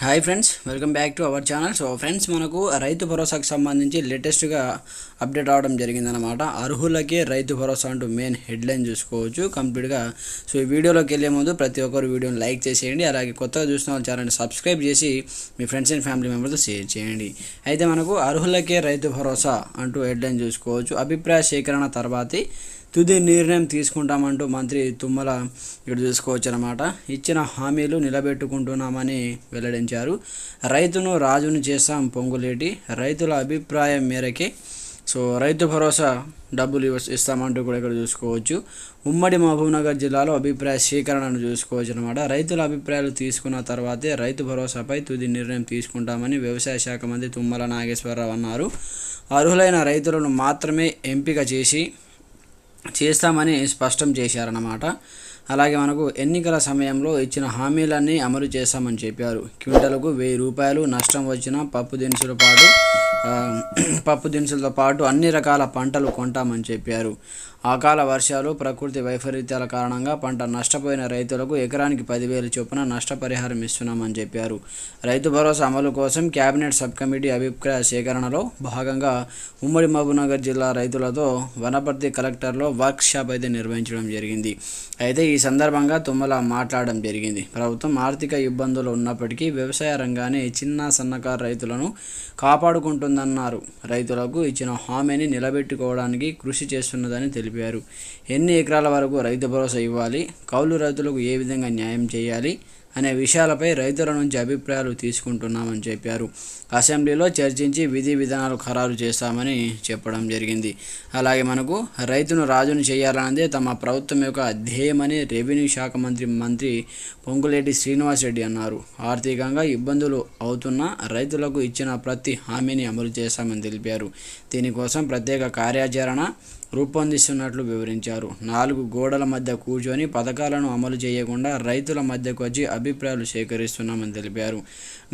Hi friends welcome back to our channel so friends మనకు రైతు భరోసాకు సంబంధించి లేటెస్ట్గా అప్డేట్ అవడం జరిగిందనమాట అర్హులకే రైతు భరోసా అంటూ మెయిన్ హెడ్లైన్ చూసుకోవచ్చు. కంప్లీట్గా సో ఈ వీడియోలోకి వెళ్ళే ముందు ప్రతి ఒక్కరు వీడియోని లైక్ చేసేయండి. అలాగే కొత్తగా చూసిన వాళ్ళ ఛానల్ని సబ్స్క్రైబ్ చేసి మీ ఫ్రెండ్స్ అండ్ ఫ్యామిలీ మెంబర్తో షేర్ చేయండి. అయితే మనకు అర్హులకే రైతు భరోసా అంటూ హెడ్లైన్ చూసుకోవచ్చు. అభిప్రాయ సేకరణ తర్వాతే తుది నిర్ణయం తీసుకుంటామంటూ మంత్రి తుమ్మల ఇక్కడ చూసుకోవచ్చు అనమాట ఇచ్చిన హామీలు నిలబెట్టుకుంటున్నామని వెల్లడించారు. రైతును రాజును చేస్తాం పొంగులేటి. రైతుల అభిప్రాయం మేరకే. సో రైతు భరోసా డబ్బులు ఇస్తామంటూ కూడా ఇక్కడ చూసుకోవచ్చు. ఉమ్మడి మహబూబ్నగర్ జిల్లాలో అభిప్రాయ స్వీకరణను చూసుకోవచ్చు అనమాట రైతుల అభిప్రాయాలు తీసుకున్న తర్వాతే రైతు భరోసాపై తుది నిర్ణయం తీసుకుంటామని వ్యవసాయ శాఖ మంత్రి తుమ్మల నాగేశ్వరరావు అన్నారు. అర్హులైన రైతులను మాత్రమే ఎంపిక చేసి చేస్తామని స్పష్టం చేశారన్నమాట. అలాగే మనకు ఎన్నికల సమయంలో ఇచ్చిన హామీలన్నీ అమలు చేస్తామని చెప్పారు. క్వింటలకు వెయ్యి రూపాయలు నష్టం వచ్చిన పప్పు దినుసుల పాటు పప్పు దినుసులతో పాటు అన్ని రకాల పంటలు కొంటామని చెప్పారు. అకాల వర్షాలు ప్రకృతి వైపరీత్యాల కారణంగా పంట నష్టపోయిన రైతులకు ఎకరానికి పదివేలు చొప్పున నష్టపరిహారం ఇస్తున్నామని చెప్పారు. రైతు భరోసా అమలు కోసం కేబినెట్ సబ్ కమిటీ అభిప్రాయ సేకరణలో భాగంగా ఉమ్మడి మహబూబ్నగర్ జిల్లా రైతులతో వనపర్తి కలెక్టర్లో వర్క్ షాప్ అయితే నిర్వహించడం జరిగింది. అయితే ఈ సందర్భంగా తుమ్మల మాట్లాడడం జరిగింది. ప్రభుత్వం ఆర్థిక ఇబ్బందులు ఉన్నప్పటికీ వ్యవసాయ రంగాన్ని చిన్న సన్నకారు రైతులను కాపాడుకుంటుంది ఉంటుందన్నారు రైతులకు ఇచ్చిన హామీని నిలబెట్టుకోవడానికి కృషి చేస్తున్నదని తెలిపారు. ఎన్ని ఎకరాల వరకు రైతు భరోసా ఇవ్వాలి? కౌలు రైతులకు ఏ విధంగా న్యాయం చేయాలి? అనే విషయాలపై రైతుల నుంచి అభిప్రాయాలు తీసుకుంటున్నామని చెప్పారు. అసెంబ్లీలో చర్చించి విధి విధానాలు ఖరారు చేస్తామని చెప్పడం జరిగింది. అలాగే మనకు రైతును రాజును చేయాలన్నదే తమ ప్రభుత్వం యొక్క ధ్యేయమని రెవెన్యూ శాఖ మంత్రి మంత్రి పొంగులేటి శ్రీనివాసరెడ్డి అన్నారు. ఆర్థికంగా ఇబ్బందులు అవుతున్న రైతులకు ఇచ్చిన ప్రతి హామీని అమలు చేస్తామని తెలిపారు. దీనికోసం ప్రత్యేక కార్యాచరణ రూపొందిస్తున్నట్లు వివరించారు. నాలుగు గోడల మధ్య కూర్చొని పథకాలను అమలు చేయకుండా రైతుల మధ్యకు వచ్చి అభిప్రాయాలు సేకరిస్తున్నామని తెలిపారు.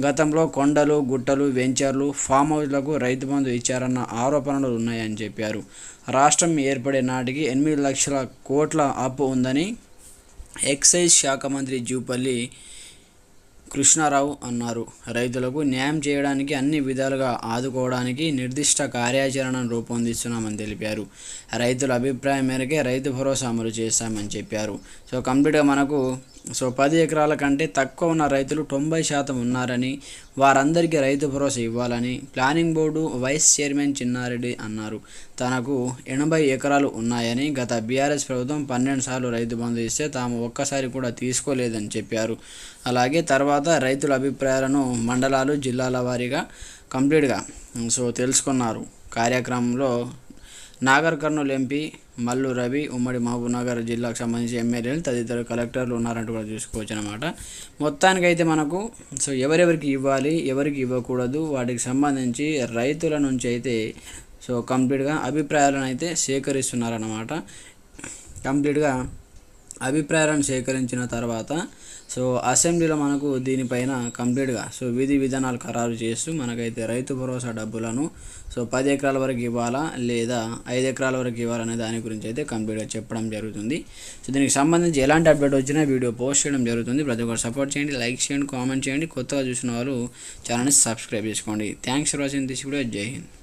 గతంలో కొండలు గుట్టలు వెంచర్లు ఫామ్ హౌస్లకు రైతు బంధు ఇచ్చారన్న ఆరోపణలు ఉన్నాయని చెప్పారు. రాష్ట్రం ఏర్పడే నాటికి ఎనిమిది లక్షల కోట్ల అప్పు ఉందని ఎక్సైజ్ శాఖ మంత్రి జూపల్లి కృష్ణారావు అన్నారు. రైతులకు న్యాయం చేయడానికి అన్ని విధాలుగా ఆదుకోవడానికి నిర్దిష్ట కార్యాచరణను రూపొందిస్తున్నామని తెలిపారు. రైతుల అభిప్రాయం మేరకే రైతు భరోసా అమలు చేస్తామని చెప్పారు. సో కంప్లీట్గా మనకు సో పది ఎకరాల కంటే తక్కువ ఉన్న రైతులు తొంభై శాతం ఉన్నారని వారందరికీ రైతు భరోసా ఇవ్వాలని planning board vice chairman Chinnareddy అన్నారు. తనకు ఎనభై ఎకరాలు ఉన్నాయని గత బీఆర్ఎస్ ప్రభుత్వం పన్నెండు సార్లు రైతు బంధు ఇస్తే తాము ఒక్కసారి కూడా తీసుకోలేదని చెప్పారు. అలాగే తర్వాత రైతుల అభిప్రాయాలను మండలాలు జిల్లాల వారీగా కంప్లీట్గా సో తెలుసుకున్నారు. కార్యక్రమంలో నాగర్ కర్నూలు ఎంపీ మల్లు రవి ఉమ్మడి మహబూబ్నగర్ జిల్లాకు సంబంధించి ఎమ్మెల్యేలు తదితర కలెక్టర్లు ఉన్నారంటూ కూడా చూసుకోవచ్చు అనమాట మొత్తానికైతే మనకు సో ఎవరెవరికి ఇవ్వాలి ఎవరికి ఇవ్వకూడదు వాటికి సంబంధించి రైతుల నుంచి అయితే సో కంప్లీట్గా అభిప్రాయాలను అయితే సేకరిస్తున్నారన్నమాట. కంప్లీట్గా అభిప్రాయాలను సేకరించిన తర్వాత సో అసెంబ్లీలో మనకు దీనిపైన కంప్లీట్గా సో విధి విధానాలు ఖరారు చేస్తూ మనకైతే రైతు భరోసా డబ్బులను సో పది ఎకరాల వరకు ఇవ్వాలా లేదా ఐదు ఎకరాల వరకు ఇవ్వాలనే దాని గురించి అయితే కంప్లీట్గా చెప్పడం జరుగుతుంది. సో దీనికి సంబంధించి ఎలాంటి అప్డేట్ వచ్చినా వీడియో పోస్ట్ చేయడం జరుగుతుంది. ప్రతి ఒక్కరు సపోర్ట్ చేయండి లైక్ చేయండి కామెంట్ చేయండి. కొత్తగా చూసిన వాళ్ళు ఛానల్ని సబ్స్క్రైబ్ చేసుకోండి. Thanks for watching. This video. జై హింద్.